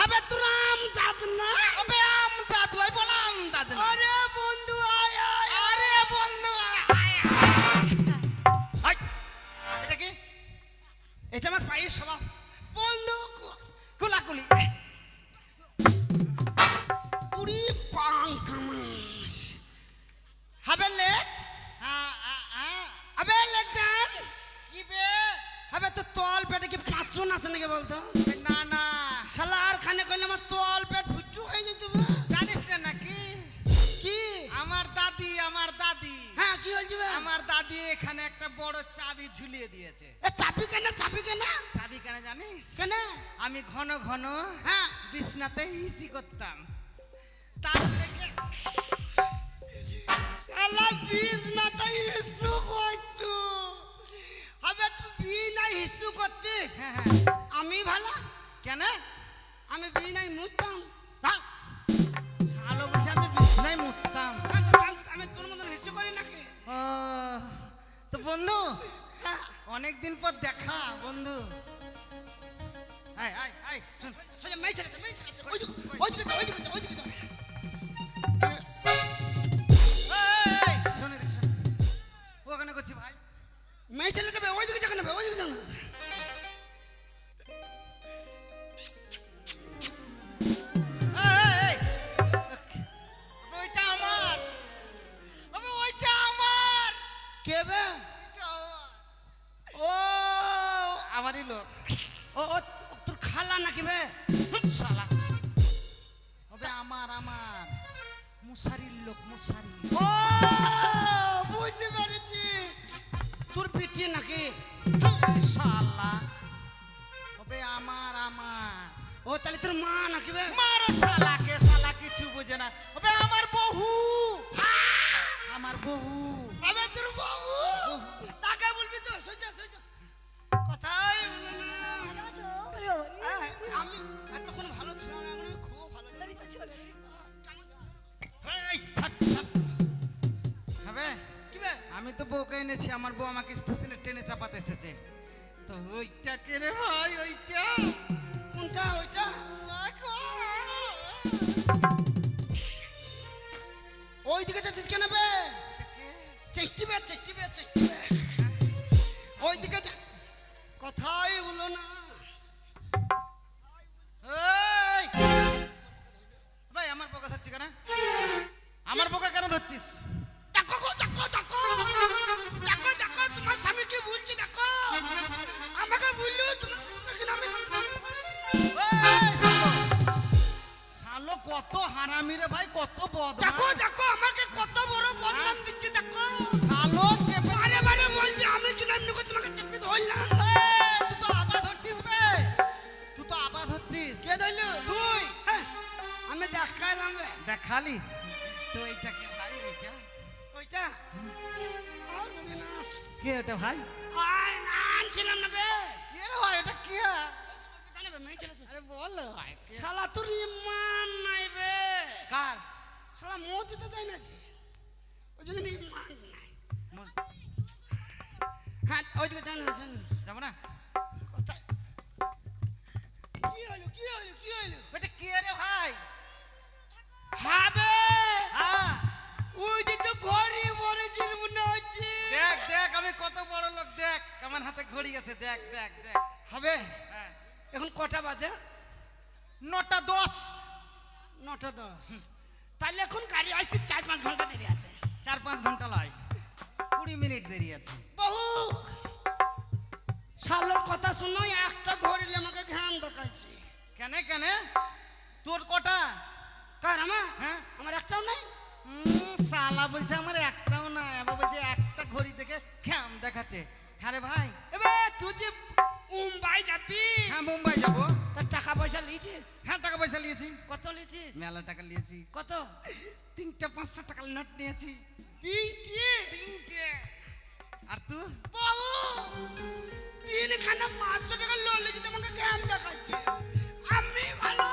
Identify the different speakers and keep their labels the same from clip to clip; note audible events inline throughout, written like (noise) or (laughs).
Speaker 1: হবে তোর আমজাদ না?
Speaker 2: হবে আমজাদ লয় বলা আমজাদ না।
Speaker 1: আরে বন্ধু আয় আয়। আরে
Speaker 2: বন্ধু আয় আয়। এটা কি?
Speaker 1: এটা আমার পায়ের স্বভাব বন্ধু
Speaker 2: কোলাকুলি।
Speaker 1: উড়ি পাং কামাস। হবে
Speaker 2: লেখ
Speaker 1: হবে লেখ জান?
Speaker 2: কি বে?
Speaker 1: হবে তো তল পেটে কি চাচুন আছে নাকি বলতো? শালা আর খানে কইলে আমার তল পেট ফুটু হয়ে যেত
Speaker 2: জানিস না নাকি?
Speaker 1: কি?
Speaker 2: আমার দাদি আমার দাদি।
Speaker 1: হ্যাঁ কি হয়েছে?
Speaker 2: আমার দাদি এখানে একটা বড় চাবি ঝুলিয়ে দিয়েছে।
Speaker 1: এ চাপি কেন চাপি কেন?
Speaker 2: চাবি কেন জানিস?
Speaker 1: কেন?
Speaker 2: আমি ঘন ঘন
Speaker 1: হ্যাঁ।
Speaker 2: বিছনাতে ইসি করতাম। তার থেকে
Speaker 1: শালা বিষ না তাই হিসু করতো। হবে তুই বি নাই হিসু করতিস?
Speaker 2: হ্যাঁ হ্যাঁ।
Speaker 1: আমি ভালো?
Speaker 2: কেন?
Speaker 1: আমি মুততাম।
Speaker 2: শালো বলছে আমি বিছনায় মুততাম।
Speaker 1: আমি- আমি তোর মতন হিসু করি নাকি
Speaker 2: ও তো বন্ধু
Speaker 1: হ্যাঁ।
Speaker 2: অনেকদিন পর দেখা বন্ধু। আয় আয় আয়
Speaker 1: সোজা মেয়ে ছেলে মেয়ে ছেলে ওই ওই
Speaker 2: ওই
Speaker 1: কে বে। ও
Speaker 2: আমারই লোক।
Speaker 1: ও তোর খালা নাকি বে?
Speaker 2: শালা। হবে আমার আমার। মুসারির লোক মুসারি।
Speaker 1: ও বুঝতে পেরেছি। তোর পিটি নাকি?
Speaker 2: শালা। এনেছি, আমার বউ আমাকে স্টেশনে টেনে চাপাতে এসেছে। তো ওইটা কে রে ভাই, ওইটা?
Speaker 1: কোনটা, ওইটা? ওই দিকে যাচ্ছিস কেন বে? চেষ্টি বে চেষ্টি বে চেষ্টি বে। ওই দিকে কথাই বলো না!
Speaker 2: ভাই, আমার বউকে ধরছি কেন? আমার বউকে কেন ধরছিস?
Speaker 1: দেখো দেখো তোমার স্বামী কি বলছে দেখো। আমাকে বলল
Speaker 2: শালো! কত হারামি রে ভাই কত বদ
Speaker 1: দেখো দেখো আমাকে কত বড় বদনাম দিচ্ছে দেখো।
Speaker 2: শালো
Speaker 1: বারে বারে বলছে আমি কি নাম নিকো তোমাকে চেপে ধরলাম।
Speaker 2: তুই তো আবাদ হচ্ছিস বে। তুই তো আবাদ হচ্ছিস।
Speaker 1: কে ধরলো?
Speaker 2: তুই।
Speaker 1: হ্যাঁ, আমি দেখালাম বে।
Speaker 2: দেখালি? তো এইটা কে ভাই এইটা?
Speaker 1: ওইটা? আর
Speaker 2: কে ওটা ভাই?
Speaker 1: আনছিলাম না বে।
Speaker 2: কে রে ভাই কে?
Speaker 1: তো।
Speaker 2: আরে বল ভাই
Speaker 1: শালা তোর ইমান নাই বে।
Speaker 2: কার?
Speaker 1: শালা মসজিদে যাই না যে। ওই জন্য ইমান নাই। হ্যাঁ ওইদিকে যাই না শোন
Speaker 2: না?
Speaker 1: কথা কি হলো কি হলো কি হলো?
Speaker 2: ওটা কে রে ভাই?
Speaker 1: হবে
Speaker 2: হ্যাঁ।
Speaker 1: ওই যে তো ঘরে বড় হচ্ছে
Speaker 2: দেখ দেখ আমি কত বড় লোক দেখ ঘড়ি আছে দেখ দেখ দেখ।
Speaker 1: হবে?
Speaker 2: হ্যাঁ।
Speaker 1: এখন কটা বাজে?
Speaker 2: নটা দশ।
Speaker 1: নটা দশ। তাহলে এখন গাড়ি আসতে চার পাঁচ ঘণ্টা দেরি আছে।
Speaker 2: চার পাঁচ ঘণ্টা লয় কুড়ি মিনিট দেরি আছে।
Speaker 1: বহু। শালোর কথা শুনো একটা ঘড়িলে আমাকে ধ্যান দেখাচ্ছে
Speaker 2: কেন কেন? তোর কটা?
Speaker 1: কার আমার?
Speaker 2: হ্যাঁ।
Speaker 1: আমার একটাও নাই?
Speaker 2: শালা বলছে আমার একটাও নাই। এবার বলছে একটা ঘড়ি দেখে খ্যাম দেখাচ্ছে। হ্যাঁ রে ভাই।
Speaker 1: তুই যে মুম্বাই যাবি?
Speaker 2: হ্যাঁ মুম্বাই যাব।
Speaker 1: তার টাকা পয়সা লিয়েছিস
Speaker 2: হ্যাঁ টাকা পয়সা লিয়েছি
Speaker 1: কত লিয়েছিস
Speaker 2: মেলা টাকা লিয়েছি
Speaker 1: কত?
Speaker 2: তিনটে পাঁচশো টাকার নোট নিয়েছি।
Speaker 1: তিনটে?
Speaker 2: তিনটে। আর তুই
Speaker 1: বাবু তিনখানা পাঁচশো টাকা লোন লিয়েছি তোমাকে কেমন দেখাচ্ছে? আমি ভালো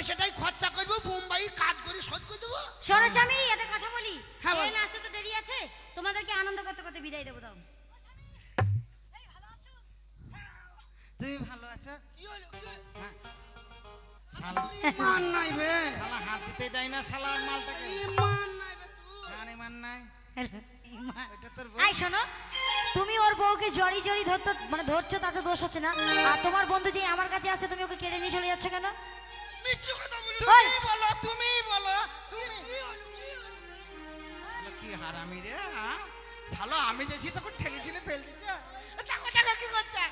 Speaker 1: পয়সাটাই খরচা করব মুম্বাই কাজ করে শোধ করে দেবো।
Speaker 3: শোনো স্বামী একটা কথা বলি।
Speaker 1: হ্যাঁ, বল।
Speaker 3: ট্রেন আসতে তো দেরি আছে তোমাদেরকে আনন্দ করতে করতে বিদায় দেবো দাও।
Speaker 2: তুমি ভালো আছো?
Speaker 1: কি হলো কি হলো?
Speaker 2: হ্যাঁ। শালা। (laughs)
Speaker 1: মান নাই বে।
Speaker 2: শালা হাত দিতে দেয় না শালা মালটাকে।
Speaker 1: মান নাই বে তুই
Speaker 2: আরে মান নাই। এটা তোর বউ।
Speaker 3: আই শোনো তুমি ওর বউকে জড়ি জড়ি ধরতে মানে ধরছো তাতে দোষ হচ্ছে না। আর তোমার বন্ধু যে আমার কাছে আসে তুমি ওকে কেড়ে নিয়ে চলে যাচ্ছ কেন?
Speaker 1: বলো
Speaker 2: তুমি বলো। তুমি
Speaker 1: কি
Speaker 2: রে হ্যাঁ? আমি যেছি তখন ঠেলে ঠেলে ফেল দিচ্ছ। দেখো দেখো কি করছে?